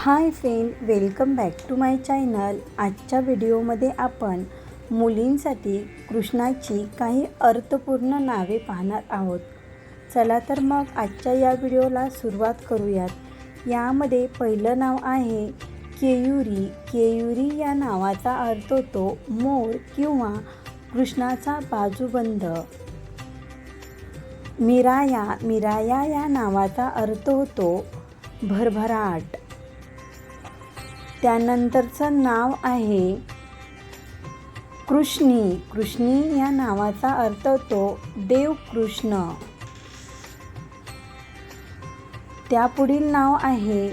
Hi friend welcome back to my channel. आजच्या व्हिडिओमध्ये आपण मुलींसाठी कृष्णाची काही अर्थपूर्ण नावे पाहणार आहोत. चला तर मग आजच्या या व्हिडिओला सुरुवात करूयात. यामध्ये पहिलं नाव आहे केयुरी. केयुरी या नावाचा अर्थ होतो मोर किंवा कृष्णाचा बाजूबंद. मिराया. मिराया या नावाचा अर्थ होतो भरभराट. त्यानंतरचं नाव आहे कृष्णी. कृष्णी या नावाचा अर्थ होतो देवकृष्ण. त्यापुढील नाव आहे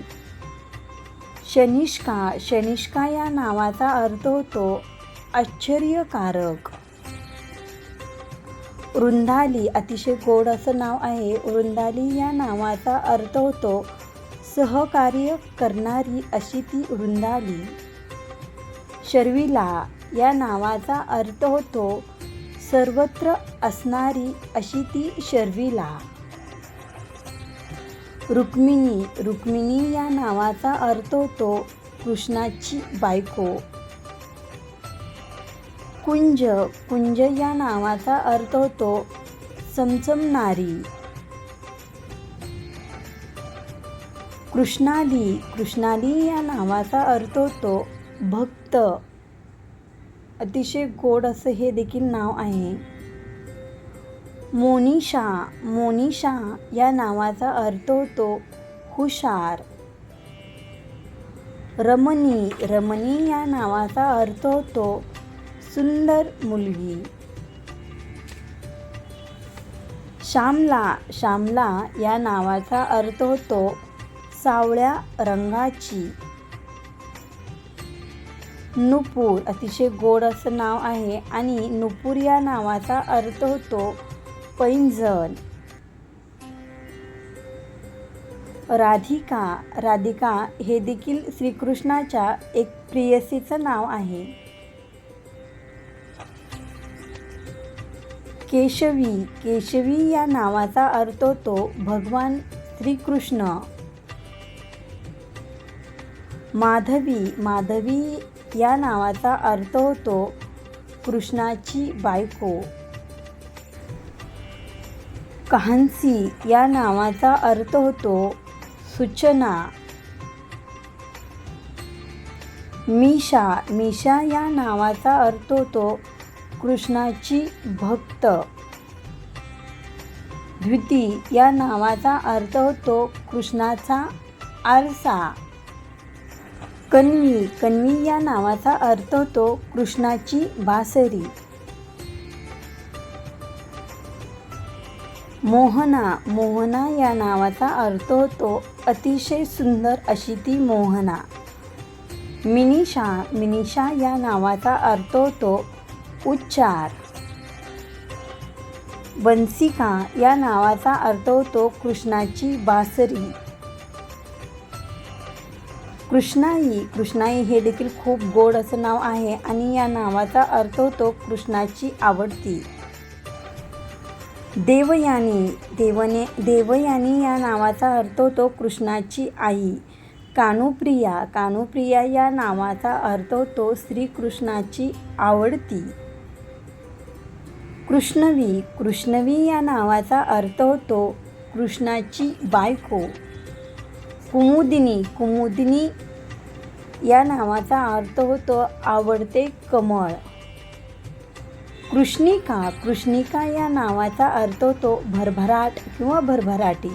शनिष्का. शनिष्का या नावाचा अर्थ होतो आश्चर्यकारक. वृंदाली अतिशय गोड असं नाव आहे. वृंदाली या नावाचा अर्थ होतो सहकार्य करणारी अशी ती वृंदाली. शर्विला या नावाचा अर्थ होतो सर्वत्र असणारी अशी ती शर्विला. रुक्मिणी रुक्मिणी या नावाचा अर्थ होतो कृष्णाची बायको. कुंज कुंज या नावाचा अर्थ होतो चमचमणारी. कृष्णाली कृष्णाली या नावाचा अर्थ होतो भक्त. अतिशय गोड असं हे देखील नाव आहे. मोनिशा मोनिशा या नावाचा अर्थ होतो हुशार. रमणी रमणी या नावाचा अर्थ होतो सुंदर मुलगी. श्यामला श्यामला या नावाचा अर्थ होतो सावळ्या रंगाची. नुपूर अतिशय गोड असं नाव आहे आणि नुपूर या नावाचा अर्थ होतो पैंजण. राधिका राधिका हे देखील श्रीकृष्णाच्या एक प्रियसीचं नाव आहे. केशवी केशवी या नावाचा अर्थ होतो भगवान श्रीकृष्ण. माधवी माधवी या नावाचा अर्थ होतो कृष्णाची बायको. कहांसी या नावाचा अर्थ होतो सूचना. मीशा मीशा या नावाचा अर्थ होतो कृष्णाची भक्त. द्विती या नावाचा अर्थ होतो कृष्णाचा आरसा. कन्वी. कन्वी या नावाचा अर्थ होतो कृष्णाची बासरी. मोहना. मोहना या नावाचा अर्थ होतो अतिशय सुंदर अशी ती मोहना. मिनिशा मिनिशा या नावाचा अर्थ होतो उच्चार. वंसिका या नावाचा अर्थ होतो कृष्णाची बासरी. कृष्णाई. कृष्णाई हे देखील खूप गोड असं नाव आहे आणि या नावाचा अर्थ होतो कृष्णाची आवडती. देवयानी. देवने देवयानी या नावाचा अर्थ होतो कृष्णाची आई. कानुप्रिया. कानुप्रिया या नावाचा अर्थ होतो श्रीकृष्णाची आवडती. कृष्णवी. कृष्णवी या नावाचा अर्थ होतो कृष्णाची बायको. कुमुदिनी कुमुदिनी या नावाचा अर्थ होतो आवडते कमळ. कृष्णिका कृष्णिका या नावाचा अर्थ होतो भरभराट किंवा भरभराटी.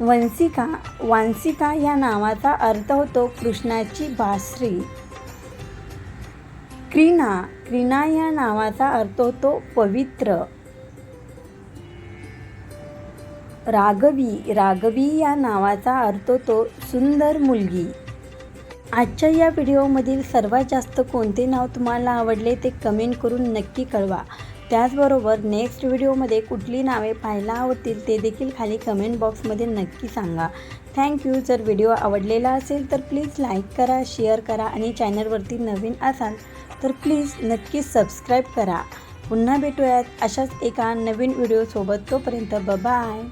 वंसिका वांसिका या नावाचा अर्थ होतो कृष्णाची बासरी. क्रीना क्रीना या नावाचा अर्थ होतो पवित्र. रागवी रागवी या नावाचा अर्थ होतो सुंदर मुलगी. आजच्या या व्हिडिओमधील सर्वात जास्त कोणते नाव तुम्हाला आवडले ते कमेंट करून नक्की कळवा. त्याचबरोबर नेक्स्ट व्हिडिओमध्ये कुठली नावे पाहायला आवडतील ते देखील खाली कमेंट बॉक्समध्ये नक्की सांगा. थँक्यू जर व्हिडिओ आवडलेला असेल तर प्लीज लाईक करा शेअर करा आणि चॅनलवरती नवीन असाल तर प्लीज नक्की सबस्क्राईब करा. पुन्हा भेटूयात अशाच एका नवीन व्हिडिओसोबत. तोपर्यंत बाय